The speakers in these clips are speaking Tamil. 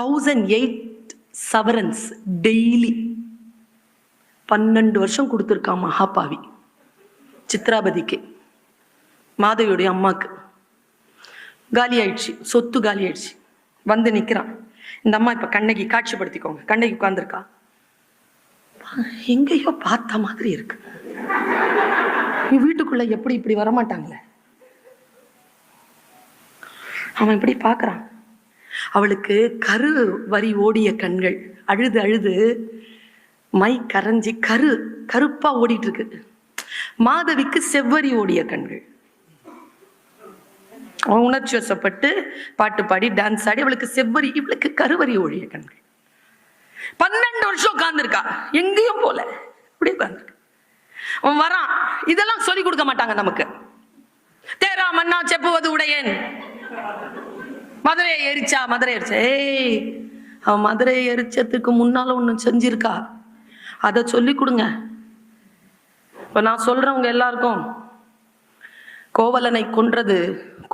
தௌசண்ட் எயிட் சவரன்ஸ் டெய்லி பன்னெண்டு வருஷம் கொடுத்துருக்கான் மகாபாவி சித்ராபதிக்கு மாதவியுடைய அம்மாவுக்கு காலி ஆயிடுச்சு சொத்து காலி ஆயிடுச்சு. வந்து நிற்கிறான் இந்த அம்மா இப்போ கண்ணகி காட்சிப்படுத்திக்கோங்க. கண்ணகி உட்காந்துருக்கா எங்கேயோ பார்த்த மாதிரி இருக்கு. வீட்டுக்குள்ள எப்படி இப்படி வரமாட்டாங்களே? அவன் இப்படி பார்க்குறான். அவளுக்கு கரு வரி ஓடிய கண்கள். அழுது அழுது மை கரைஞ்சி கரு கருப்பா ஓடிட்டு இருக்கு மாதவிக்கு செவ்வரி ஓடிய கண்கள். அவன் உணர்ச்சி வசப்பட்டு பாட்டு பாடி டான்ஸ் ஆடி அவளுக்கு செவ்வரி இவளுக்கு கருவரி ஓடிய கண்கள். பன்னெண்டு வருஷம் உட்கார்ந்துருக்கா. எங்கேயும் போல. இப்படி உட்கார்ந்துருக்கா. அவன் வரான். இதெல்லாம் சொல்லி கொடுக்க மாட்டாங்க நமக்கு. தேரா மன்னா செப்புவது உடையன். மதுரையை எரிச்சா மதுரை எரிச்சா ஏய் அவன் மதுரையை எரிச்சதுக்கு முன்னால ஒன்று செஞ்சிருக்கா. அதை சொல்லி கொடுங்க. இப்ப நான் சொல்றவங்க எல்லாருக்கும் கோவலனை கொன்றது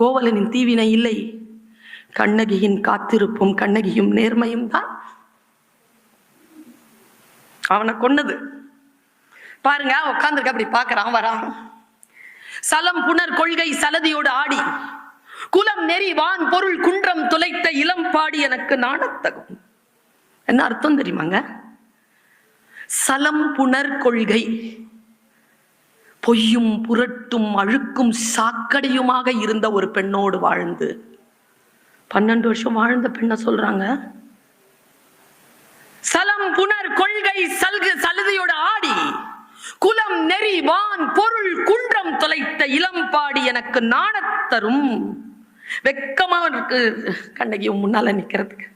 கோவலனின் தீவினை இல்லை. கண்ணகியின் காத்திருப்பும் கண்ணகியும் நேர்மையும் தான் அவனை கொன்னது. பாருங்க உட்காந்துருக்க அப்படி பாக்குறான் வரான். சலம் புனர் கொள்கை சலதியோடு ஆடி. குலம் நெறி வான் பொருள் குன்றம் துளைத்த இளம் பாடி எனக்கு நாணத்தகும். என்ன அர்த்தம் தெரியுமாங்க? சலம் புனர் கொள்கை. பொய்யும் புரட்டும் அழுக்கும் சாக்கடையுமாக இருந்த ஒரு பெண்ணோடு வாழ்ந்து. பன்னெண்டு வருஷம் வாழ்ந்த பெண்ணை சொல்றாங்க. சலம் புனர் கொள்கை சல்கு சலுதையோடு ஆடி குலம் நெறி வான் பொருள் குன்றம் தொலைத்த இளம்பாடி எனக்கு நாணத்தரும். வெக்கமா இருக்கு. கண்ணகி முன்னால நிக்கிறதுக்கு.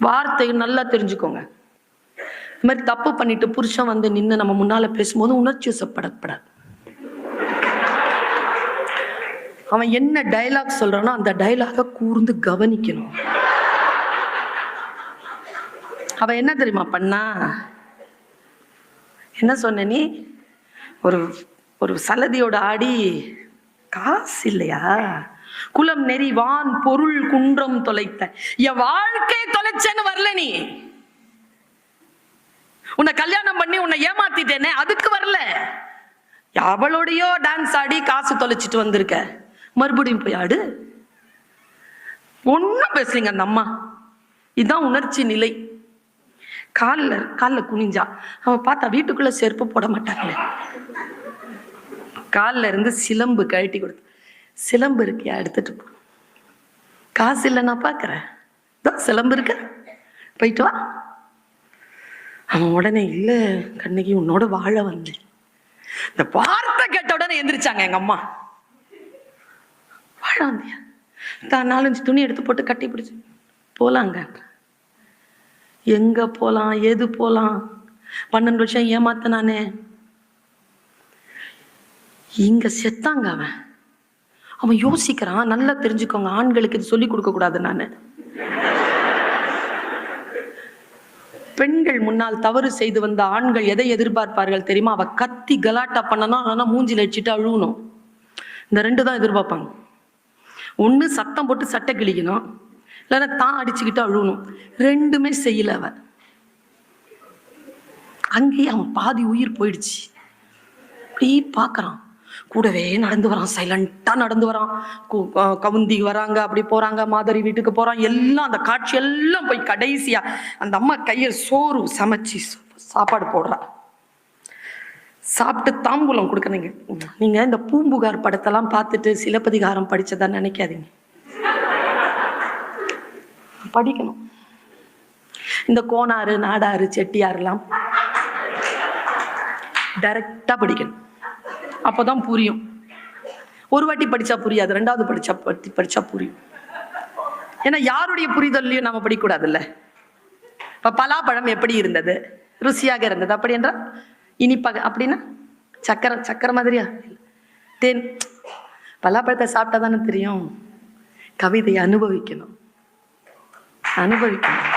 வார்த்தை நல்லா தெரிஞ்சுக்கோங்க. இந்த மாதிரி தப்பு பண்ணிட்டு புருஷன் வந்து நின்னு நம்ம முன்னால பேசும்போது உணர்ச்சி வசப்படப்படாது அவன் என்ன டயலாக் சொல்றானோ அந்த டயலாக கூர்ந்து கவனிக்கணும். அவன் என்ன தெரியுமா பண்ணா? என்ன சொன்ன நீ? ஒரு ஒரு சலதியோட ஆடி காசு இல்லையா குலம் நெறி வான் பொருள் குன்றம் தொலைத்த. என் வாழ்க்கையை தொலைச்சேன்னு வரல நீ. உன்னை கல்யாணம் பண்ணி உன்னை ஏமாத்திட்டேனே அதுக்கு வரல. அவளோடையோ டான்ஸ் ஆடி காசு தொலைச்சிட்டு வந்திருக்க. மறுபடியும் போய் ஆடு. ஒன்றும் பேசுறீங்க அந்த அம்மா. இதுதான் உணர்ச்சி நிலை. காலில் காலில் குனிஞ்சா. அவன் பார்த்தா வீட்டுக்குள்ளே செருப்பு போட மாட்டாங்களே. காலில் இருந்து சிலம்பு கழட்டி கொடுத்து சிலம்பு இருக்கியா? எடுத்துட்டு போ. காசு இல்லை நான் பார்க்குறேன் சிலம்பு இருக்க? போயிட்டு வா. அவன் உடனே இல்லை கண்ணகி உன்னோட வாழ வந்தேன். இந்த வார்த்தை கேட்ட உடனே எந்திரிச்சாங்க எங்க அம்மா. வாழ வந்தியா? தான் நாலஞ்சு துணி எடுத்து போட்டு கட்டி பிடிச்சி போலாங்க. எங்க போலாம்? எது போலாம்? பன்னெண்டு வருஷம் ஏமாத்தனானே. இங்க செத்தாங்க அவன். அவன் யோசிக்கிறான் நல்லா தெரிஞ்சுக்கோங்க ஆண்களுக்கு இது சொல்லி கொடுக்க கூடாது நான். பெண்கள் முன்னால் தவறு செய்து வந்த ஆண்கள் எதை எதிர்பார்ப்பார்கள் தெரியுமா? அவ கத்தி கலாட்டா பண்ணனா இல்லைன்னா மூஞ்சில வச்சுட்டு அழுகணும் இந்த ரெண்டு தான் எதிர்பார்ப்பாங்க. ஒன்று சத்தம் போட்டு சட்டை கிழிக்கணும் இல்லைன்னா தான் அடிச்சுக்கிட்டு அழுவணும். ரெண்டுமே செய்யல அவ. அங்கேயே அவன் பாதி உயிர் போயிடுச்சு. அப்படி பார்க்கறான். கூடவே நடந்து வரான். சைலண்டா நடந்து வரான். கு- கவுந்தி வராங்க அப்படி போறாங்க மாதரி வீட்டுக்கு போறான். எல்லாம் அந்த காட்சி எல்லாம் போய் கடைசியா அந்த அம்மா கையை சோறு சமைச்சு சாப்பாடு போடுறா. சாப்பிட்டு தாம்பூலம் கொடுக்குறீங்க. நீங்க இந்த பூம்புகார் படத்தெல்லாம் பார்த்துட்டு சிலப்பதிகாரம் படிச்சதா நினைக்காதீங்க. படிக்கணும். இந்த கோனாறு நாடாறு செட்டியாறுலாம். டைரக்டா படிக்கணும். அப்போதான் புரியும். ஒரு வாட்டி படிச்சா புரியாது ரெண்டாவது படிச்சா படி- படிச்சா புரியும். ஏன்னா யாருடைய புரிதல்லையும் நம்ம படிக்கக்கூடாதுல்ல இப்போ பலாப்பழம் எப்படி இருந்தது? ருசியாக இருந்தது அப்படி என்றால் இனிப்பாக அப்படின்னா சக்கரை சக்கரை மாதிரியா? தேன் பலாப்பழத்தை சாப்பிட்டா தானே தெரியும். கவிதையை அனுபவிக்கணும். அனுபவிக்கணும்.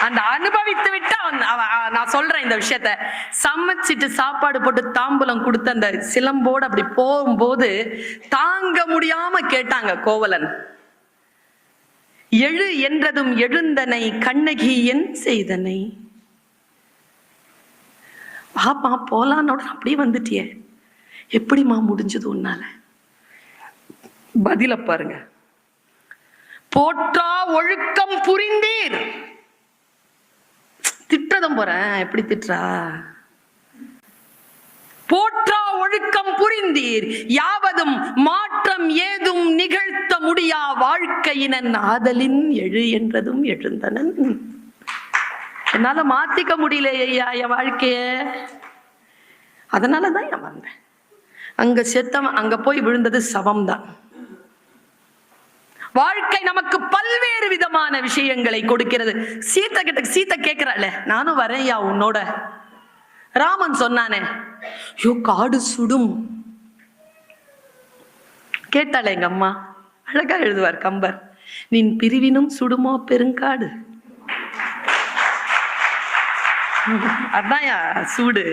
அந்த அனுபவித்து விட்டு அவன் அவ- நான் சொல்றேன் இந்த விஷயத்த. சமைச்சிட்டு சாப்பாடு போட்டு தாம்பூலம் கொடுத்த அந்த சிலம்போடு அப்படி போகும்போது தாங்க முடியாம கேட்டாங்க கோவலன். எழு என்றதும் எழுந்தனை கண்ணகி என் செய்தனை. பாப்பா போலான்னோட அப்படியே வந்துட்டியே. எப்படிம்மா முடிஞ்சது உன்னால? பதில பாருங்க. போற்றா ஒழுக்கம் புரிந்தீர். திட்டதும் போறேன் எப்படி திட்டுறா? போற்றா ஒழுக்கம் புரிந்தீர் யாவதும் மாற்றம் ஏதும் நிகழ்த்த முடியா வாழ்க்கையினன் ஆதலின் எழு என்றதும் எழுந்தனன். என்னால மாத்திக்க முடியல ஐயா என் வாழ்க்கைய. அதனாலதான் நான் வந்தேன். அங்க செத்தவன் அங்க போய் விழுந்தது சவம்தான். வாழ்க்கை நமக்கு பல்வேறு விதமான விஷயங்களை கொடுக்கிறது. சீத்தை கிட்ட சீத்தை கேட்கிறாள் நானும் வரேன்யா உன்னோட. ராமன் சொன்னானே ஐயோ காடு சுடும். கேட்டாளே எங்க அம்மா அழகா எழுதுவார் கம்பர் நின் பிரிவினும் சுடுமோ பெருங்காடு? அதான்யா சூடு.